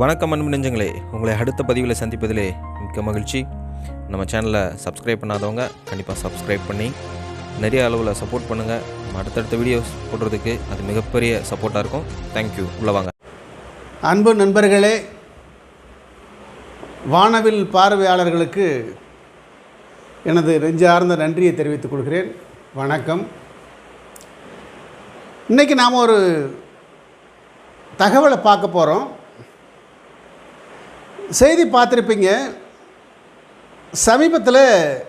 வணக்கம் அன்பு நெஞ்சங்களே. உங்களை அடுத்த பதிவில் சந்திப்பதிலே மிக்க மகிழ்ச்சி. நம்ம சேனலை சப்ஸ்கிரைப் பண்ணாதவங்க கண்டிப்பாக சப்ஸ்கிரைப் பண்ணி நிறைய அளவில் சப்போர்ட் பண்ணுங்கள் நம்ம அடுத்தடுத்த வீடியோஸ் போடுறதுக்கு அது மிகப்பெரிய சப்போர்ட்டாக இருக்கும். தேங்க்யூ உள்ள வாங்க. அன்பு நண்பர்களே வானவில் பார்வையாளர்களுக்கு எனது நெஞ்சார்ந்த நன்றியை தெரிவித்துக் கொள்கிறேன். வணக்கம். இன்றைக்கி நாம் ஒரு தகவலை பார்க்க போகிறோம் செய்தி பார்த்துருப்பீங்க. சமீபத்தில்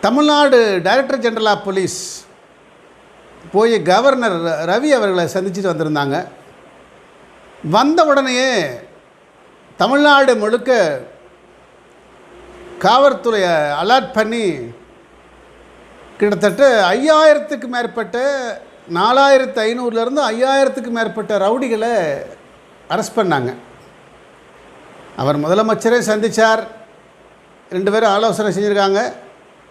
Tamil Nadu director general of police போய் கவர்னர் ர- ரவி அவர்களை சந்திச்சுட்டு வந்திருந்தாங்க. வந்த உடனேயே தமிழ்நாடு முழுக்க காவல்துறையை அலர்ட் பண்ணி கிட்டத்தட்ட ஐயாயிரத்துக்கு மேற்பட்ட நாலாயிரத்து ஐநூறுலேருந்து ஐயாயிரத்துக்கு மேற்பட்ட ரவுடிகளை அரெஸ்ட் பண்ணாங்க. அவர் முதலமைச்சரே சந்தித்தார் ரெண்டு பேரும் ஆலோசனை செஞ்சுருக்காங்க.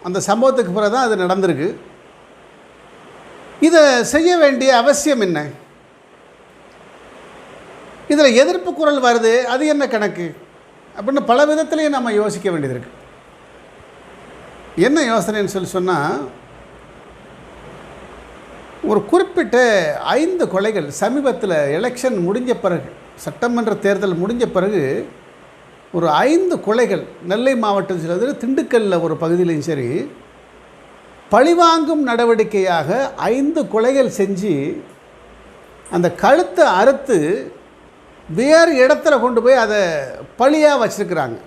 அந்த சம்பவத்துக்கு பிறகு தான் அது நடந்திருக்கு. இதை செய்ய வேண்டிய அவசியம் என்ன? இதில் எதிர்ப்பு குரல் வருது. அது என்ன கணக்கு? அப்படின்னு பல விதத்துலேயும் நம்ம யோசிக்க வேண்டியது இருக்குது என்ன யோசனைன்னு சொல்லி சொன்னால் ஒரு குறிப்பிட்ட ஐந்து கொலைகள் சமீபத்தில் எலெக்ஷன் முடிஞ்ச பிறகு சட்டமன்ற தேர்தல் முடிஞ்ச பிறகு ஒரு ஐந்து கொலைகள் நெல்லை மாவட்டம் சில திண்டுக்கல்லில் ஒரு பகுதியிலையும் சரி பழிவாங்கும் நடவடிக்கையாக ஐந்து கொலைகள் செஞ்சு அந்த கழுத்தை அறுத்து வேறு இடத்துல கொண்டு போய் அதை பழியாக வச்சுருக்கிறாங்க.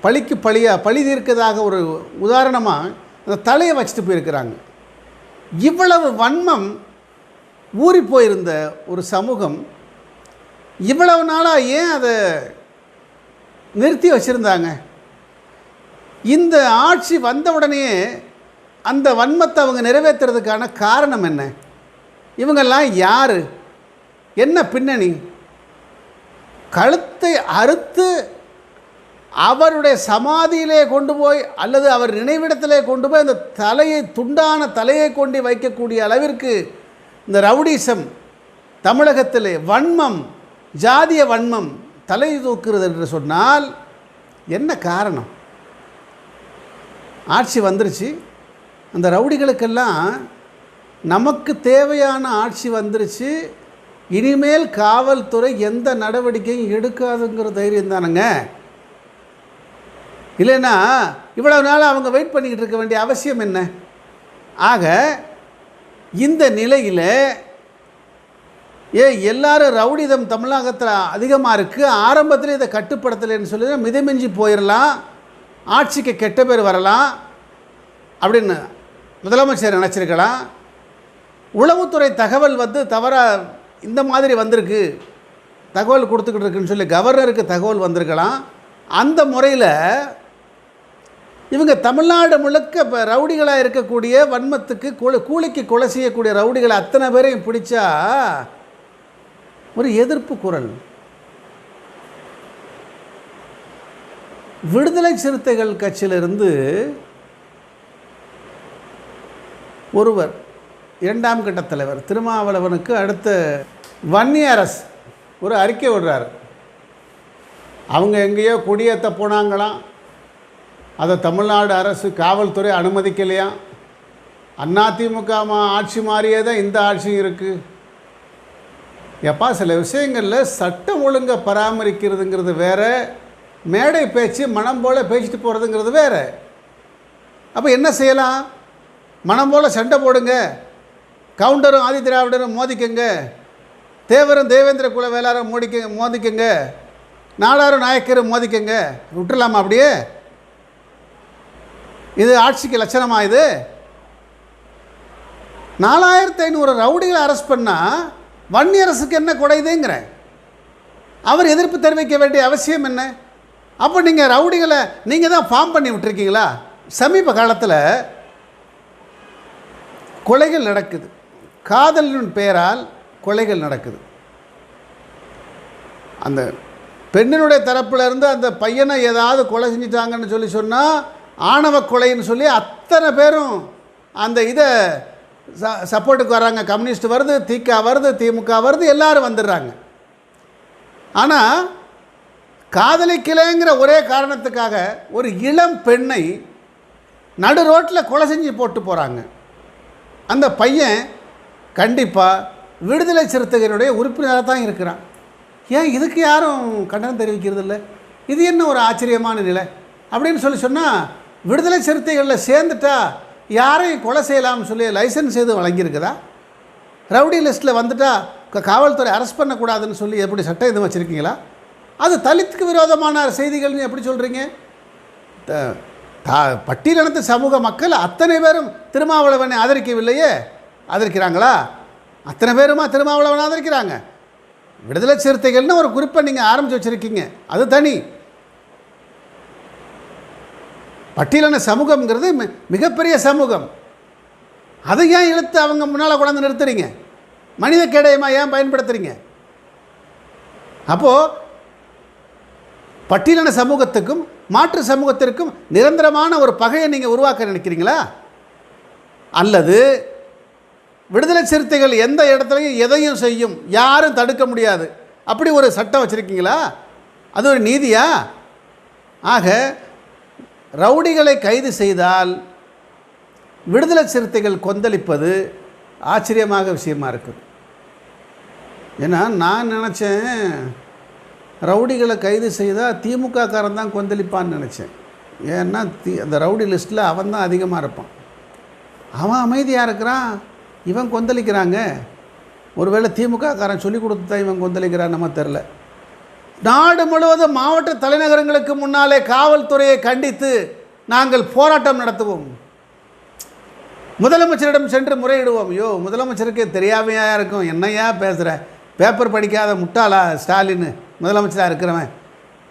பழிக்கு பழியாக பழி தீர்க்கதாக ஒரு உதாரணமாக அந்த தலையை வச்சுட்டு போயிருக்கிறாங்க. இவ்வளவு வன்மம் ஊறி போயிருந்த ஒரு சமூகம் இவ்வளவு நாளாக ஏன் அதை நிறுத்தி வச்சுருந்தாங்க? இந்த ஆட்சி வந்த உடனே அந்த வன்மத்தை அவங்க நிறைவேற்றுறதுக்கான காரணம் என்ன? இவங்கெல்லாம் யார்? என்ன பின்னணி? கழுத்தை அறுத்து அவருடைய சமாதியிலே கொண்டு போய் அல்லது அவர் நினைவிடத்திலே கொண்டு போய் அந்த தலையை துண்டான தலையை கொண்டு வைக்கக்கூடிய அளவிற்கு இந்த ரவுடிசம் தமிழகத்திலே வன்மம் ஜாதிய வன்மம் தலை தூக்குறது என்று சொன்னால் என்ன காரணம்? ஆட்சி வந்துருச்சு. அந்த ரவுடிகளுக்கெல்லாம் நமக்கு தேவையான ஆட்சி வந்துருச்சு. இனிமேல் காவல்துறை எந்த நடவடிக்கையும் எடுக்காதுங்கிற தைரியம் தானுங்க? இல்லைன்னா இவ்வளவு நாள் அவங்க வெயிட் பண்ணிக்கிட்டு இருக்க வேண்டிய அவசியம் என்ன? ஆக இந்த நிலையில் ஏ எல்லாரும் ரவுடிதம் தமிழகத்தில் அதிகமாக இருக்குது ஆரம்பத்தில் இதை கட்டுப்படுத்தலைன்னு சொல்லி மிதமிஞ்சி போயிடலாம் ஆட்சிக்கு கெட்ட பேர் வரலாம். அப்படின்னு முதலமைச்சர் நினச்சிருக்கலாம். உளவுத்துறை தகவல் வந்து தவறாக இந்த மாதிரி வந்திருக்கு. தகவல் கொடுத்துக்கிட்டு இருக்குன்னு சொல்லி கவர்னருக்கு தகவல் வந்திருக்கலாம். அந்த முறையில் இவங்க தமிழ்நாடு முழுக்க இப்போ ரவுடிகளாக இருக்கக்கூடிய வன்மத்துக்கு கூலி கூலிக்கு கொலை செய்யக்கூடிய ரவுடிகளை அத்தனை பேரையும் பிடிச்சா ஒரு எதிர்ப்பு குரல். விடுதலை சிறுத்தைகள் கட்சியிலிருந்து ஒருவர் இரண்டாம் கட்ட தலைவர் திருமாவளவனுக்கு அடுத்த வன்னியரசு ஒரு அறிக்கை விடுறாரு. அவங்க எங்கேயோ குடியேற்ற போனாங்களாம். அதை தமிழ்நாடு அரசு காவல்துறை அனுமதிக்கலையாம் அதிமுக மா ஆட்சி மாறியே தான் இந்த ஆட்சியும் இருக்குது எப்பா சில விஷயங்களில் சட்டம் ஒழுங்கை பராமரிக்கிறதுங்கிறது வேறு மேடை பேச்சு மனம் போல் பேசிட்டு போகிறதுங்கிறது வேறு. அப்போ என்ன செய்யலாம்? மனம் போல் சண்டை போடுங்க. கவுண்டரும் ஆதி திராவிடரும் மோதிக்கங்க. தேவரும் தேவேந்திர குல வேளாரும் மோடிக்க மோதிக்கங்க. நாடாரும் நாயக்கரும் மோதிக்கங்க. விட்டுலாமா அப்படியே? இது ஆட்சிக்கு லட்சணமாக இது? நாலாயிரத்தி ஐநூறு ரவுடிகளை அரெஸ்ட் பண்ணால் வன்னியரசுக்கு என்ன குறையுதுங்கிறேன் அவர் எதிர்ப்பு தெரிவிக்க வேண்டிய அவசியம் என்ன? அப்போ நீங்கள் ரவுடிகளை நீங்கள் தான் ஃபார்ம் பண்ணி விட்டுருக்கீங்களா? சமீப காலத்தில் கொலைகள் நடக்குது. காதலின் பெயரால் கொலைகள் நடக்குது. அந்த பெண்ணினுடைய தரப்பில் இருந்து அந்த பையனை ஏதாவது கொலை செஞ்சிட்டாங்கன்னு சொல்லி சொன்னால் ஆணவ கொலைன்னு சொல்லி அத்தனை பேரும் அந்த இதை ச சப்போர்ட்டுக்கு வராங்க கம்யூனிஸ்ட் வருது திக வருது திமுக வருது எல்லாரும் வந்துடுறாங்க. ஆனால் காதலிக்கலைங்கிற ஒரே காரணத்துக்காக ஒரு இளம் பெண்ணை நடு ரோட்டில் கொலை செஞ்சு போட்டு போகிறாங்க அந்த பையன் கண்டிப்பாக விடுதலை சிறுத்தைகளுடைய உறுப்பினராக தான் இருக்கிறான். ஏன் இதுக்கு யாரும் கண்டனம் தெரிவிக்கிறது இல்லை இது என்ன ஒரு ஆச்சரியமான நிலை? அப்படின்னு சொல்லி சொன்னால் விடுதலை சிறுத்தைகளில் சேர்ந்துட்டா யாரையும் கொலை செய்யலாம்னு சொல்லி லைசன்ஸ் எதுவும் வழங்கியிருக்குதா? ரவுடி லிஸ்ட்டில் வந்துட்டா காவல்துறை அரெஸ்ட் பண்ணக்கூடாதுன்னு சொல்லி எப்படி சட்டம் எதுவும் வச்சுருக்கீங்களா? அது தலித்துக்கு விரோதமான செய்திகள்னு எப்படி சொல்கிறீங்க த- பட்டியலினத்து சமூக மக்கள் அத்தனை பேரும் திருமாவளவனை ஆதரிக்கவில்லையே? ஆதரிக்கிறாங்களா? அத்தனை பேருமா திருமாவளவனை ஆதரிக்கிறாங்க? விடுதலை சிறுத்தைகள்னு ஒரு குறிப்பை நீங்கள் ஆரம்பித்து வச்சுருக்கீங்க. அது தனி. பட்டியலின சமூகம்ங்கிறது மிகப்பெரிய சமூகம். அதை ஏன் இழுத்து அவங்க முன்னால் கொண்டாந்து நிறுத்துறீங்க? மனித கேடயமாக ஏன் பயன்படுத்துகிறீங்க அப்போது பட்டியலின சமூகத்துக்கும் மாற்று சமூகத்திற்கும் நிரந்தரமான ஒரு பகையை நீங்கள் உருவாக்க நினைக்கிறீங்களா? அல்லது விடுதலை சிறுத்தைகள் எந்த இடத்துலையும் எதையும் செய்யும் யாரும் தடுக்க முடியாது அப்படி ஒரு சட்டம் வச்சுருக்கீங்களா? அது ஒரு நீதியா? ஆக ரவுடிகளை கைது செய்தால் விடுதலை சிறுத்தைகள் கொந்தளிப்பது ஆச்சரியமாக விஷயமா இருக்குது. ஏன்னா நான் நினச்சேன் ரவுடிகளை கைது செய்தால் திமுக காரன் தான் கொந்தளிப்பான்னு நினச்சேன். ஏன்னா தி அந்த ரவுடி லிஸ்ட்டில் அவன் தான் அதிகமாக இருப்பான். அவன் அமைதியாக இருக்கிறான் இவன் கொந்தளிக்கிறாங்க. ஒருவேளை திமுக காரன் சொல்லி கொடுத்து தான் இவன் கொந்தளிக்கிறான் நம்ம தெரில நாடு முழுவதும் மாவட்ட தலைநகரங்களுக்கு முன்னாலே காவல்துறையை கண்டித்து நாங்கள் போராட்டம் நடத்துவோம். முதலமைச்சரிடம் சென்று முறையிடுவோம். ஐயோ முதலமைச்சருக்கே தெரியாமையாக இருக்கும்? என்னையா பேசுகிற பேப்பர் படிக்காத முட்டாளா ஸ்டாலின்? முதலமைச்சராக இருக்கிறவன்.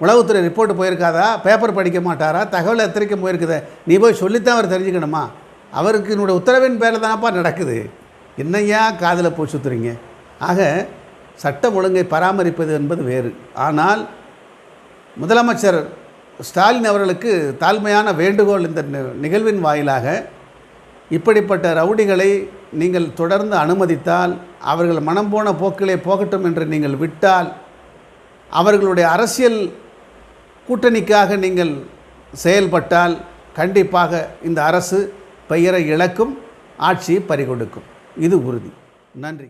உளவுத்துறை ரிப்போர்ட் போயிருக்காதா? பேப்பர் படிக்க மாட்டாரா? தகவல் எத்தனைக்கும் போயிருக்குதே? நீ போய் சொல்லித்தான் அவர் தெரிஞ்சுக்கணுமா? அவருக்கு என்னோடய உத்தரவின் பேரில் தானப்பா நடக்குது. என்னையா காதில் போய் சுற்றுறீங்க ஆக சட்டம் ஒழுங்கை பராமரிப்பது என்பது வேறு. ஆனால் முதலமைச்சர் ஸ்டாலின் அவர்களுக்கு தாழ்மையான வேண்டுகோள் இந்த நிகழ்வின் வாயிலாக இப்படிப்பட்ட ரவுடிகளை நீங்கள் தொடர்ந்து அனுமதித்தால் அவர்கள் மனம் போன போக்கிலே போகட்டும் என்று நீங்கள் விட்டால் அவர்களுடைய அரசியல் கூட்டணிக்காக நீங்கள் செயல்பட்டால் கண்டிப்பாக இந்த அரசு பெயரை இழக்கும் ஆட்சியை பறிகொடுக்கும். இது உறுதி. நன்றி.